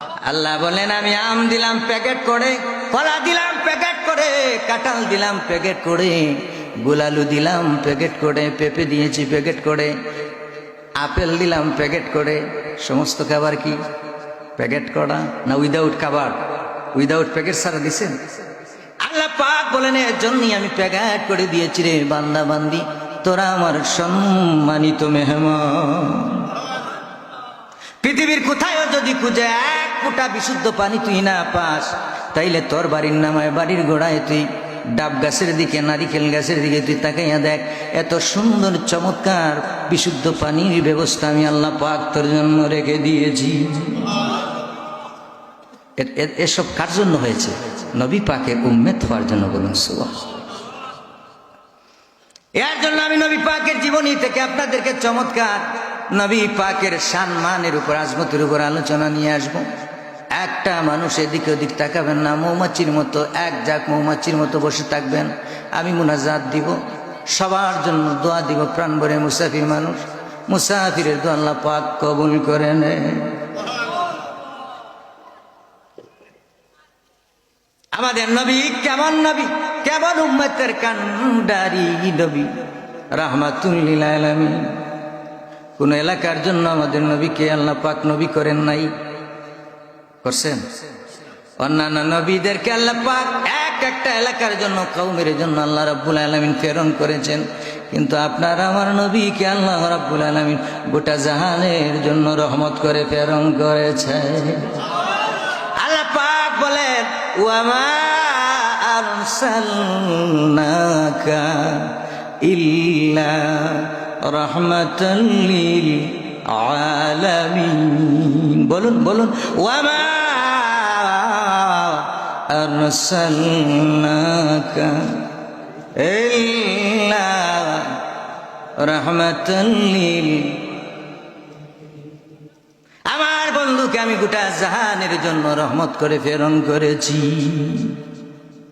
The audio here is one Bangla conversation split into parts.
আল্লাহ বলেন, আমি আম দিলাম, প্যাকেট করে, কলা দিলাম, প্যাকেট করে, কাঁঠাল দিলাম, প্যাকেট করে, গুলালু দিলাম, প্যাকেট করে, পেঁপে দিয়েছি, প্যাকেট করে, আপেল দিলাম, প্যাকেট করে, সমস্ত খাবার কি? প্যাকেট করা? না উইদাউট খাবার? উইদাউট প্যাকেট সারা দিছেন? আল্লাহ পাক বলেন, এর জন্যই আমি প্যাকেট করে দিয়েছি রে বান্দা বান্দি, তোরা আমার সম্মানিত মেহমান। পৃথিবীর কোথায়ও যদি খুঁজে ফুটা বিশুদ্ধ পানি তুই না পাস। তাইলে তোর বাড়ির নামায় বাড়ির গোড়ায় তুই। ডাব গাছের দিকে, নারিকেল গাছের দিকে তুই তাকাইয়া দেখ, এত সুন্দর, চমৎকার বিশুদ্ধ পানির ব্যবস্থা আমি আল্লাহ পাক তোর জন্য রেখে দিয়েছি। এসব কার জন্য হয়েছে? নবী পাকের উম্মেদ হওয়ার জন্য বলুন সুবাহ এর জন্য আমি নবী পাকের জীবনী থেকে আপনাদেরকে চমৎকার নবী পাকের সম্মানের উপর, আজমতের উপর আলোচনা নিয়ে আসব। একটা মানুষ এদিকে ওদিক তাকাবেন না, মৌমাছির মতো, এক যাক মৌমাছির মতো বসে থাকবেন। আমি মুনাজাত দিব, সবার জন্য দোয়া দিব প্রাণ ভরে মুসাফির মানুষ। মুসাফিরের দোয়া আল্লাহ পাক কবুল করে নে। আমাদের নবী কেমন নবী? কেমন উম্মতের কান্ডারি নবী? রাহমাতুল্লিল কোন এলাকার জন্য আমাদের নবীকে আল্লাহ পাক নবী করেন নাই। করছেন? অন্যান্য নবীদেরকে আল্লাহ পাক এক একটা এলাকার জন্য কৌমের জন্য আল্লাহ রাব্বুল আলামিন প্রেরণ করেছেন। কিন্তু আপনার আমার নবীকে আল্লাহ রাব্বুল আলামিন গোটা জাহানের জন্য রহমত করে প্রেরণ করেছে আল্লাহ পাক বলেন, ওয়ামা আরসালনাকা ইল্লা রাহমাতাল লিল আলামিন। বলুন বলুন। ওয়ামা আরসালনাকা ইল্লা রাহমাতাল লিল। আমার বন্ধুকে আমি গোটা জাহানের জন্য রহমত করে প্রেরণ করেছি।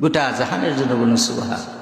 গোটা জাহানের জন্য বলুন সুবহান।